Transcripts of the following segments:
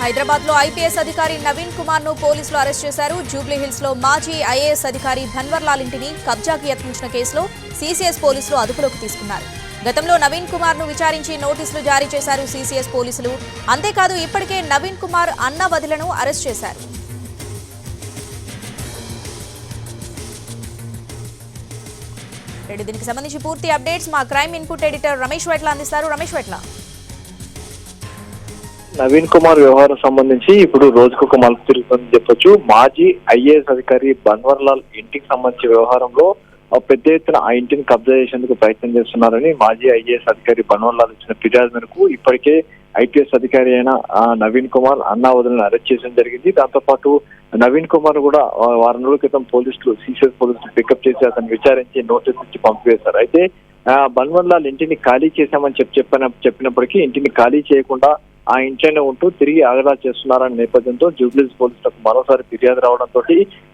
హైదరాబాద్లో ఐపీఎస్ అధికారి నవీన్ కుమార్ను పోలీసులు అరెస్ట్ చేశారు. జూబ్లీ హిల్స్లో మాజీ ఐఏఎస్ అధికారి ధన్వర్లాల్ ఇంటిని కబ్జాకి యత్నించిన కేసులో సీసీఎస్ పోలీసులు అదుపులోకి తీసుకున్నారు. గతంలో నవీన్ కుమార్ను విచారించి నోటీసులు జారీ చేశారు సీసీఎస్ పోలీసులు. అంతేకాదు ఇప్పటికే నవీన్ కుమార్ అన్న వదిలను అరెస్ట్ చేశారు. రెడ్డి దీనికి సంబంధించి పూర్తి అప్డేట్స్ మా crime input editor Ramesh Vetla అందిస్తారు. రమేష్ వెట్ల. నవీన్ కుమార్ వ్యవహారం సంబంధించి ఇప్పుడు రోజుకొక మలుపు తిరుగుతుందని చెప్పొచ్చు. మాజీ ఐఏఎస్ అధికారి బన్వర్లాల్ ఇంటికి సంబంధించి వ్యవహారంలో ఆ పెద్ద ఎత్తున ఆ ఇంటిని కబ్జా చేసేందుకు ప్రయత్నం చేస్తున్నారని మాజీ ఐఏఎస్ అధికారి బన్వర్లాల్ ఇచ్చిన ఫిర్యాదు మేరకు ఇప్పటికే ఐపీఎస్ అధికారి అయిన నవీన్ కుమార్ అన్నా వదిలిని అరెస్ట్ చేయడం జరిగింది. దాంతో పాటు నవీన్ కుమార్ కూడా వారం రోజుల క్రితం పోలీసులు సీసీఎస్ పోలీసులు పికప్ చేసి అతను విచారించి నోటీస్ ఇచ్చి పంపివేశారు. అయితే ఆ, బన్వర్లాల్ ఇంటిని ఖాళీ చేశామని చెప్పి చెప్పిన చెప్పినప్పటికీ ఇంటిని ఖాళీ చేయకుండా ఆ ఇంట్లోనే ఉంటూ తిరిగి ఆగడా చేస్తున్నారనే నేపథ్యంతో జూబ్లీస్ పోలీసులకు మరోసారి ఫిర్యాదు రావడంతో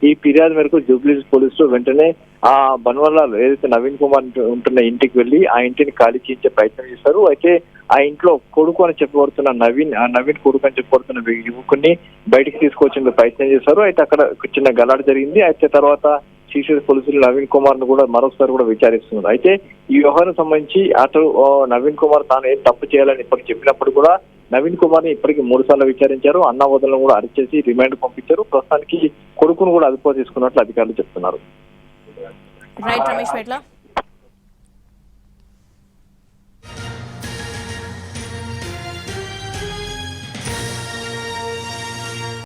ఈ ఫిర్యాదు మేరకు జూబ్లీస్ పోలీసులు వెంటనే ఆ బన్వర్లాల్ ఏదైతే నవీన్ కుమార్ ఉంటున్న ఇంటికి వెళ్ళి ఆ ఇంటిని ఖాళీ చేయించే ప్రయత్నం చేశారు. అయితే ఆ ఇంట్లో కొడుకు అని చెప్పబడుతున్న నవీన్ ఆ నవీన్ కొడుకు అని చెప్పబడుతున్న యువకుని బయటికి తీసుకొచ్చేందుకు ప్రయత్నం చేశారు. అయితే అక్కడ చిన్న గలాట జరిగింది. అయితే తర్వాత సీసీఎస్ పోలీసులు నవీన్ కుమార్ను కూడా మరోసారి కూడా విచారిస్తున్నారు. అయితే ఈ వ్యవహారం సంబంధించి అతడు నవీన్ కుమార్ తాను ఏం తప్పు చేయాలని ఇప్పటికి చెప్పినప్పుడు కూడా నవీన్ కుమార్ని ఇప్పటికి మూడు సార్లు విచారించారు. అన్న వదలను కూడా అరెస్ట్ చేసి రిమాండ్ పంపించారు. ప్రస్తుతానికి కొడుకును కూడా అదుపులో తీసుకున్నట్లు అధికారులు చెప్తున్నారు. రైట్ రమేష్